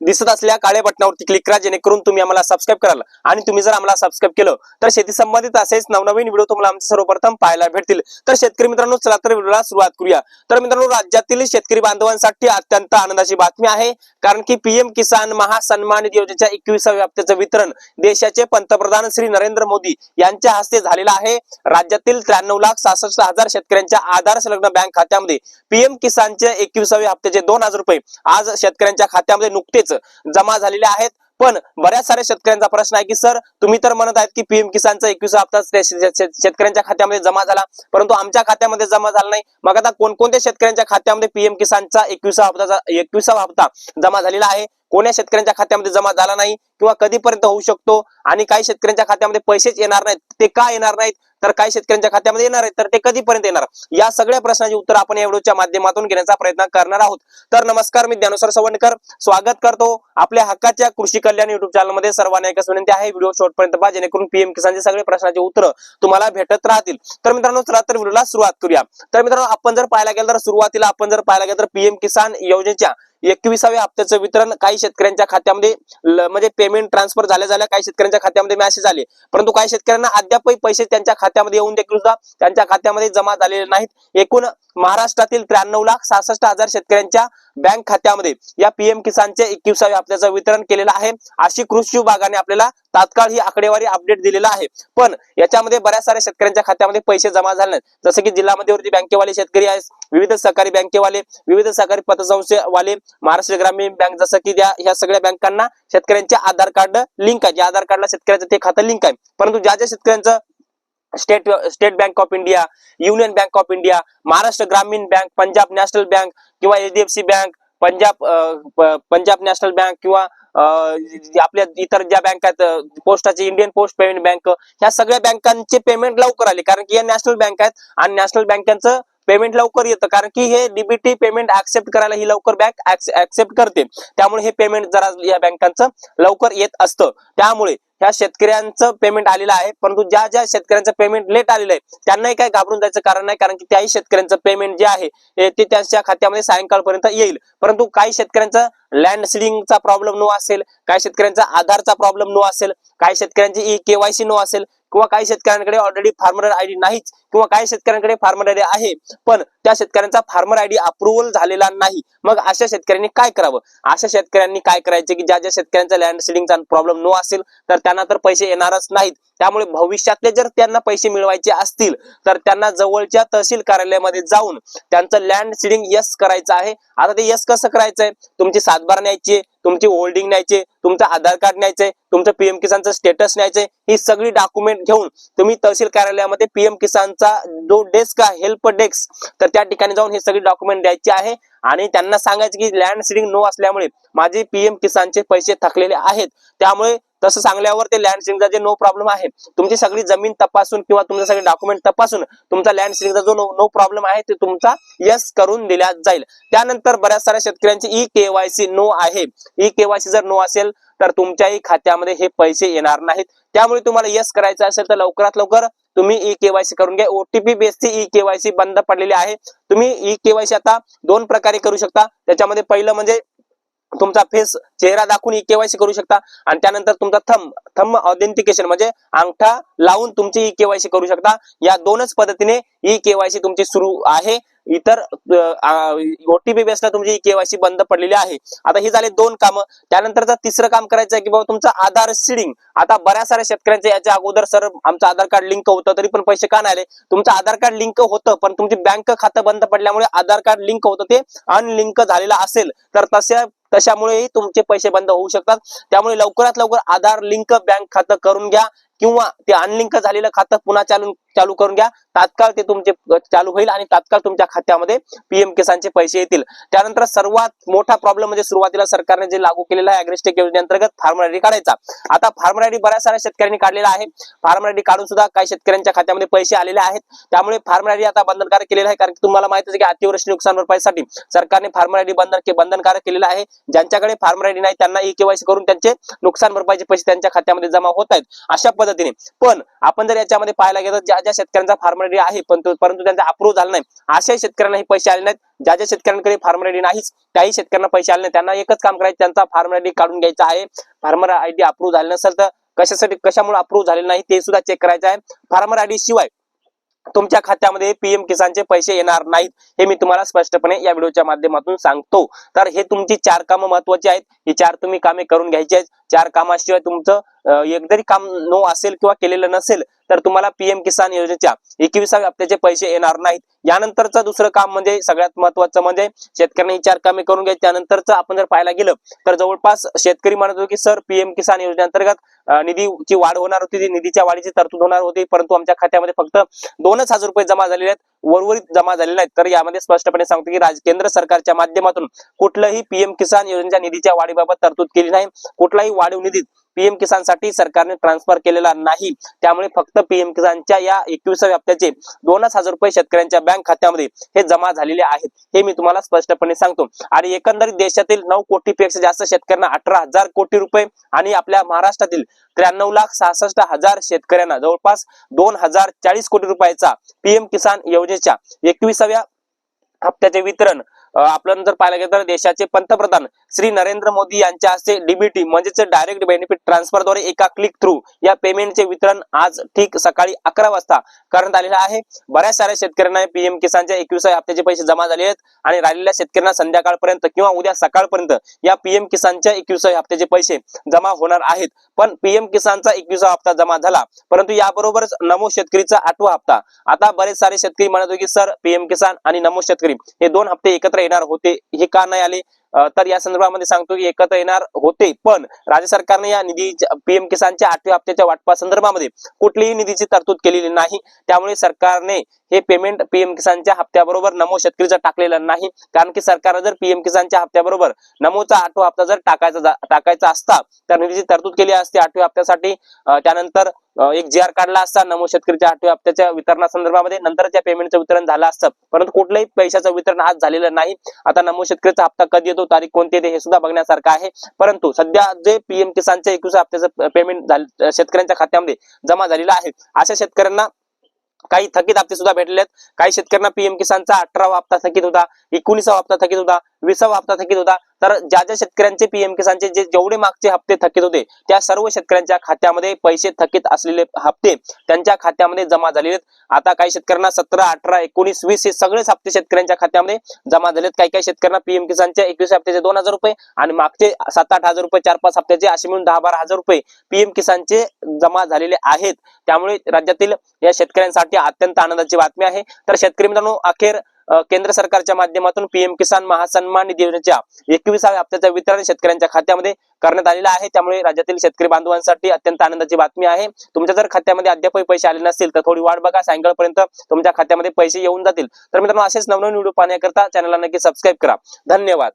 दिसत असल्या काळ्या बटनावरती क्लिक करा जेणेकरून तुम्ही आम्हाला सबस्क्राईब कराल. आणि तुम्ही जर आम्हाला सबस्क्राईब केलं तर शेती संबंधित असेच नवनवीन व्हिडिओ तुम्हाला आमचे सर्वप्रथम पाहायला भेटतील. तर शेतकरी मित्रांनो चला तर व्हिडिओला सुरुवात करूया. तर मित्रांनो राज्यातील शेतकरी बांधवांसाठी अत्यंत आनंदाची बातमी आहे कारण की पीएम किसान महासन्मान योजनेच्या एकविसाव्या हप्त्याचं वितरण देशाचे पंतप्रधान श्री नरेंद्र मोदी यांच्या हस्ते झालेलं आहे. राज्यातील त्र्याण्णव लाख सहासष्ट हजार शेतकऱ्यांच्या आधार संलग्न बँक खात्यामध्ये पीएम किसानच्या एकविसाव्या हप्त्याचे दोन हजार रुपये आज शेतकऱ्यांच्या खात्यामध्ये नुकतेच जमा झालेले आहेत. पण बऱ्याच साऱ्या शेतकऱ्यांचा प्रश्न आहे की सर तुम्ही तर म्हणत आहेत की पीएम किसानचा एकवीस हप्ता शेतकऱ्यांच्या खात्यामध्ये जमा झाला. परंतु आमच्या खात्यामध्ये जमा झाला नाही. मग आता कोणकोणत्या शेतकऱ्यांच्या खात्यामध्ये पीएम किसानचा एकविसा हप्ता एकविसावा हप्ता जमा झालेला आहे? कोण्या शेतकऱ्यांच्या खात्यामध्ये जमा झाला नाही? किंवा कधीपर्यंत होऊ शकतो? आणि काही शेतकऱ्यांच्या खात्यामध्ये पैसेच येणार नाहीत. ते का येणार नाहीत? तर काही शेतकऱ्यांच्या खात्यामध्ये येणार आहेत तर ते कधीपर्यंत येणार? या सगळ्या प्रश्नाची उत्तर आपण या व्हिडिओच्या माध्यमातून घेण्याचा प्रयत्न करणार आहोत. तर नमस्कार मी ज्ञानुसार सवंडकर. स्वागत करतो आपल्या हक्काच्या कृषी कल्याण युट्यूब चॅनलमध्ये. सर्वांना एकच विनंती आहे व्हिडिओ शेवटपर्यंत पहा जेणेकरून पीएम किसानचे सगळे प्रश्नाचे उत्तर तुम्हाला भेटत राहतील. तर मित्रांनो चला तर व्हिडिओला सुरुवात करूया. तर मित्रांनो आपण जर पाहायला गेलं तर सुरुवातीला आपण जर पाहायला गेलं तर पीएम किसान योजनेच्या एकविसाव्या हप्त्याचं वितरण काही शेतकऱ्यांच्या खात्यामध्ये म्हणजे पेमेंट ट्रान्सफर झाल्या झाल्या काही शेतकऱ्यांच्या खात्यामध्ये मेसेज आले परंतु काही शेतकऱ्यांना अद्यापही पैसे त्यांच्या खात्यामध्ये येऊन देखील सुद्धा त्यांच्या खात्यामध्ये जमा झालेले नाहीत. एकूण महाराष्ट्रातील त्र्याण्णव लाख सहासष्ट हजार शेतकऱ्यांच्या बँक खात्यामध्ये या पीएम किसानच्या एकविसाव्या हप्त्याचं वितरण केलेलं आहे. अशी कृषी विभागाने आपल्याला तात्काळ ही आकडेवारी अपडेट दिलेला आहे. पण याच्यामध्ये बऱ्याच साऱ्या शेतकऱ्यांच्या खात्यामध्ये पैसे जमा झाले नाहीत. जसं की जिल्हा मध्यवर्ती बँकेवाले शेतकरी आहेत विविध सहकारी बँकेवाले विविध सहकारी पतसंस्थेवाले महाराष्ट्र ग्रामीण बँक जसं की त्या ह्या सगळ्या बँकांना शेतकऱ्यांचे आधार कार्ड लिंक आहे. ज्या आधार कार्डला शेतकऱ्याचं ते खातं लिंक आहे. परंतु ज्या ज्या शेतकऱ्यांचं state state bank of India union bank of India Maharashtra Gramin bank Punjab national bank किंवा HDFC bank Punjab Punjab national bank किंवा आपल्या इतर ज्या बँक आहेत पोस्टाची इंडियन पोस्ट पेमेंट बँक ह्या सगळ्या बँकांचे पेमेंट लवकर आले. कारण की या नॅशनल बँक आहेत आणि नॅशनल बँकांचं पेमेंट लवकर येतं. कारण की हे डीबीटी पेमेंट ऍक्सेप्ट करायला ही लवकर बँक ऍक्सेप्ट करते. त्यामुळे हे पेमेंट जरा या बँकांचं लवकर येत असतं. त्यामुळे ह्या शेतकऱ्यांचं पेमेंट आलेलं आहे. परंतु ज्या ज्या शेतकऱ्यांचं पेमेंट लेट आलेलं आहे त्यांनाही काही घाबरून जायचं कारण नाही. कारण की त्याही शेतकऱ्यांचं पेमेंट जे आहे ते त्यांच्या खात्यामध्ये सायंकाळपर्यंत येईल. परंतु काही शेतकऱ्यांचं लँड सिडिंगचा प्रॉब्लेम नो असेल. काही शेतकऱ्यांचा आधारचा प्रॉब्लेम नो असेल. काही शेतकऱ्यांची ई केवायसी नो असेल. किंवा काही शेतकऱ्यांकडे ऑलरेडी फार्मर आयडी नाहीच किंवा काही शेतकऱ्यांकडे फार्मर आयडी आहे पण त्या शेतकऱ्यांचा फार्मर आयडी अप्रुव्हल झालेला नाही. मग अशा शेतकऱ्यांनी काय करावं? अशा शेतकऱ्यांनी काय करायचे की ज्या ज्या शेतकऱ्यांचा लँड सिडिंगचा प्रॉब्लेम नो असेल तर त्यांना तर पैसे येणारच नाहीत. त्यामुळे भविष्यातले जर त्यांना पैसे मिळवायचे असतील तर त्यांना जवळच्या तहसील कार्यालयामध्ये जाऊन त्यांचं लँड सिडिंग यस करायचं आहे. आता ते यस कसं करायचंय? तुमची सातबार न्यायची तुमची होल्डिंग न्यायचे तुमचं आधार कार्ड न्यायचंय तुमचं पीएम किसानचं स्टेटस न्यायचंय ही सगळी डॉक्युमेंट घेऊन तुम्ही तहसील कार्यालयामध्ये पीएम किसानचा जो डेस्क आहे हेल्प डेस्क तर त्या ठिकाणी जाऊन हे सगळी डॉक्युमेंट द्यायची आहे. आणि त्यांना सांगायचं की लँड सिडिंग नो असल्यामुळे माझे पीएम किसानचे पैसे थकलेले आहेत. त्यामुळे तसं सांगल्यावर ते लँड सिलिंगचा जे नो प्रॉब्लेम आहे तुमची सगळी जमीन तपासून किंवा तुमचे सगळे डॉक्युमेंट तपासून तुमचा लँड सिलिंगचा जो नो प्रॉब्लेम आहे ते तुमचा यस करून दिला जाईल. त्यानंतर बऱ्याच साऱ्या शेतकऱ्यांची ई केवायसी नो आहे. ई केवायसी जर नो असेल तर तुमच्याही खात्यामध्ये हे पैसे येणार नाहीत. त्यामुळे तुम्हाला यस करायचं असेल तर लवकरात लवकर तुम्ही ई केवायसी करून घ्या. ओटीपी बेसची ई केवायसी बंद पडलेली आहे. तुम्ही ई केवायसी आता दोन प्रकारे करू शकता. त्याच्यामध्ये पहिलं म्हणजे तुमचा फेस चेहरा दाखवून ई केवायसी करू शकता. आणि त्यानंतर तुमचा थंब थंब ऑथेंटिकेशन म्हणजे अंगठा लावून तुमची ई केवायसी करू शकता. या दोनच पद्धतीने ई केवायसी तुमची सुरू आहे. इतर ओटीपी बेसला तुमची ई केवायसी बंद पडलेली आहे. आता ही झाले दोन कामं. त्यानंतरचं तिसरं काम करायचं आहे की बाबा तुमचं आधार सिडिंग आता बऱ्याच साऱ्या शेतकऱ्यांचे याच्या अगोदर सर आमचं आधार कार्ड लिंक होतं तरी पण पैसे का नाही आले? तुमचं आधार कार्ड लिंक होतं पण तुमची बँक खातं बंद पडल्यामुळे आधार कार्ड लिंक होतं ते अनलिंक झालेलं असेल. तर तशा तशामुळेही तुमचे पैसे बंद होऊ शकतात. त्यामुळे लवकरात लवकर आधार लिंक बँक खातं करून घ्या किंवा ते अनलिंक झालेलं खातं पुन्हा चालू चालू करून घ्या. तात्काळ ते तुमचे चालू होईल आणि तात्काळ तुमच्या खात्यामध्ये पीएम किसानचे पैसे येतील. त्यानंतर सर्वात मोठा प्रॉब्लेम म्हणजे सुरुवातीला सरकारने जे लागू केलेला आहे अग्रेस्टेक योजनेअंतर्गत फार्मर आयडी काढायचा. आता फार्मर आयडी बऱ्याच साऱ्या शेतकऱ्यांनी काढलेला आहे. फार्मर आयडी काढून सुद्धा काही शेतकऱ्यांच्या खात्यामध्ये पैसे आलेले आहेत. त्यामुळे फार्मर आयडी आता बंधनकारक केलेला आहे. कारण की तुम्हाला माहिती आहे की अतिवृष्टी नुकसान भरपाईसाठी सरकारने फार्मर आयडी बंधन बंधनकारक केलेला आहे. ज्यांच्याकडे फार्मर आयडी नाही त्यांना ई केवायसी करून त्यांचे नुकसान भरपाईचे पैसे त्यांच्या खात्यामध्ये जमा होत आहेत अशा पद्धतीने पद्धतीने. पण आपण जर याच्यामध्ये पाहायला गेलं ज्या ज्या शेतकऱ्यांचा फार्मर आयडी आहे पण परंतु त्यांचा अप्रूव्ह झाला नाही. अशाही शेतकऱ्यांना हे पैसे आले नाहीत. ज्या ज्या शेतकऱ्यांकडे फार्मर आयडी नाहीच त्याही शेतकऱ्यांना पैसे आले नाही त्यांना एकच काम करायचं त्यांचा फार्मर आयडी काढून घ्यायचा आहे. फार्मर आयडी अप्रूव्ह झाले नसेल तर कशासाठी कशामुळे अप्रूव्ह झालेलं नाही ते सुद्धा चेक करायचं आहे. फार्मर आयडी शिवाय तुमच्या खात्यामध्ये पीएम किसानचे पैसे येणार नाहीत हे मी तुम्हाला स्पष्टपणे या व्हिडिओच्या माध्यमातून सांगतो. तर हे तुमची चार कामं महत्वाची आहेत. ही चार तुम्ही कामे करून घ्यायची आहेत. चार कामाशिवाय तुमचं एक जरी काम नो असेल किंवा केलेलं नसेल तर तुम्हाला पीएम किसान योजनेच्या एकविसाव्या हप्त्याचे पैसे येणार नाहीत. यानंतरचं दुसरं काम म्हणजे सगळ्यात महत्वाचं म्हणजे शेतकऱ्यांनी विचार कमी करून घ्यायचे त्यानंतरच आपण जर पाहायला गेलं तर जवळपास शेतकरी म्हणत होते की सर पीएम किसान योजनेअंतर्गत निधीची वाढ होणार होती. निधीच्या वाढीची तरतूद होणार होती. परंतु आमच्या खात्यामध्ये फक्त दोनच हजार रुपये जमा झालेले आहेत. उर्वरित जमा झालेले नाहीत. तर यामध्ये स्पष्टपणे सांगतो की राज केंद्र सरकारच्या माध्यमातून कुठलंही पीएम किसान योजनेच्या निधीच्या वाढीबाबत तरतूद केली नाही. कुठलाही वाढीव निधीत पीएम किसानसाठी सरकारने ट्रान्सफर केलेला नाही. त्यामुळे फक्त पीएम किसानच्या या एकविसाव्या हप्त्याचे दोनच हजार रुपये शेतकऱ्यांच्या बँक खात्यामध्ये हे जमा झालेले आहेत. हे मी तुम्हाला स्पष्टपणे सांगतो. आणि एकंदरीत देशातील नऊ कोटीपेक्षा जास्त शेतकऱ्यांना अठरा हजार कोटी रुपये आणि आपल्या महाराष्ट्रातील त्र्याण्णव लाख सहासष्ट हजार शेतकऱ्यांना जवळपास दोन हजार चाळीस कोटी रुपयाचा पीएम किसान योजनेच्या एकविसाव्या हप्त्याचे वितरण आपण जर पाहायला गेलं तर देशाचे पंतप्रधान श्री नरेंद्र मोदी यांच्या हस्ते डीबीटी म्हणजेच डायरेक्ट बेनिफिट ट्रान्सफरद्वारे एका क्लिक थ्रू या पेमेंटचे वितरण आज ठीक सकाळी अकरा वाजता करण्यात आलेलं आहे. बऱ्याच साऱ्या शेतकऱ्यांना पीएम किसानच्या एकविसाव्या हप्त्याचे पैसे जमा झाले आहेत आणि राहिलेल्या शेतकऱ्यांना संध्याकाळपर्यंत किंवा उद्या सकाळपर्यंत या पीएम किसानच्या एकविसाव्या हप्त्याचे पैसे जमा होणार आहेत. पण पीएम किसानचा एकविसावा हप्ता जमा झाला परंतु याबरोबरच नमो शेतकरीचा आठवा हप्ता. आता बरेच सारे शेतकरी म्हणत होते की सर पीएम किसान आणि नमो शेतकरी हे दोन हप्ते एकत्र येणार होते हे का नाही आले? तर या संदर्भामध्ये सांगतो की एकत्र येणार होते. पण राज्य सरकारने या निधी पीएम किसानच्या आठव्या हप्त्याच्या वाटपा संदर्भामध्ये कुठलीही निधीची तरतूद केलेली नाही. त्यामुळे सरकारने हे पेमेंट पीएम किसानच्या हप्त्याबरोबर नमो शेतकरीचा टाकलेला नाही कारण की सरकारने जर पीएम किसानच्या हप्त्याबरोबर नमोचा आठवा हप्ता जर टाकायचा टाकायचा असता तर निधीची तरतूद केली असती आठव्या हप्त्यासाठी त्यानंतर एक जी आर काढला असता नमो शेतकरीच्या आठव्या हप्त्याच्या वितरणासंदर्भामध्ये नंतर त्या पेमेंटचं वितरण झालं असतं. परंतु कुठलंही पैशाचं वितरण आज झालेलं नाही. आता नमो शेतकरीचा हप्ता कधी तो तारीख कोणती येते हे सुद्धा बघण्यासारखं आहे. परंतु सध्या जे पीएम किसानच्या एकवीस हप्त्याचं पेमेंट शेतकऱ्यांच्या खात्यामध्ये जमा झालेलं आहे. अशा शेतकऱ्यांना काही थकीत हप्ते सुद्धा भेटले आहेत काही शेतकऱ्यांना पीएम किसानचा अठरावा हप्ता थकीत होता एकोणीसावा हप्ता थकीत होता. विसावा हप्ता थकीत होता. तर ज्या ज्या शेतकऱ्यांचे पीएम किसानचे जे जेवढे मागचे हप्ते थकीत होते त्या सर्व शेतकऱ्यांच्या खात्यामध्ये पैसे थकीत असलेले हप्ते त्यांच्या खात्यामध्ये जमा झालेले आता काही शेतकऱ्यांना सतरा अठरा एकोणीस वीस हे सगळेच हप्ते शेतकऱ्यांच्या खात्यामध्ये जमा झालेत. काही काही शेतकऱ्यांना पीएम किसानच्या एकवीस हप्त्याचे दोन हजार रुपये आणि मागचे सात आठ हजार रुपये चार पाच हप्त्याचे असे मिळून दहा बारा हजार रुपये पीएम किसानचे जमा झालेले आहेत. त्यामुळे राज्यातील या शेतकऱ्यांसाठी अत्यंत आनंदाची बातमी आहे. तर शेतकरी मित्रांनो अखेर केंद्र सरकारच्या माध्यमातून पीएम किसान महासन्मान निधी योजनेच्या एकविसाव्या हप्त्याचं वितरण शेतकऱ्यांच्या खात्यामध्ये करण्यात आलेलं आहे. त्यामुळे राज्यातील शेतकरी बांधवांसाठी अत्यंत आनंदाची बातमी आहे. तुमच्या जर खात्यामध्ये अद्यापही पैसे आले नसतील तर थोडी वाट बघा. सायंकाळपर्यंत तुमच्या खात्यामध्ये पैसे येऊन जातील. तर मित्रांनो असेच नवनवीन व्हिडिओ पाहण्याकरता चॅनलला नक्की सबस्क्राईब करा. धन्यवाद.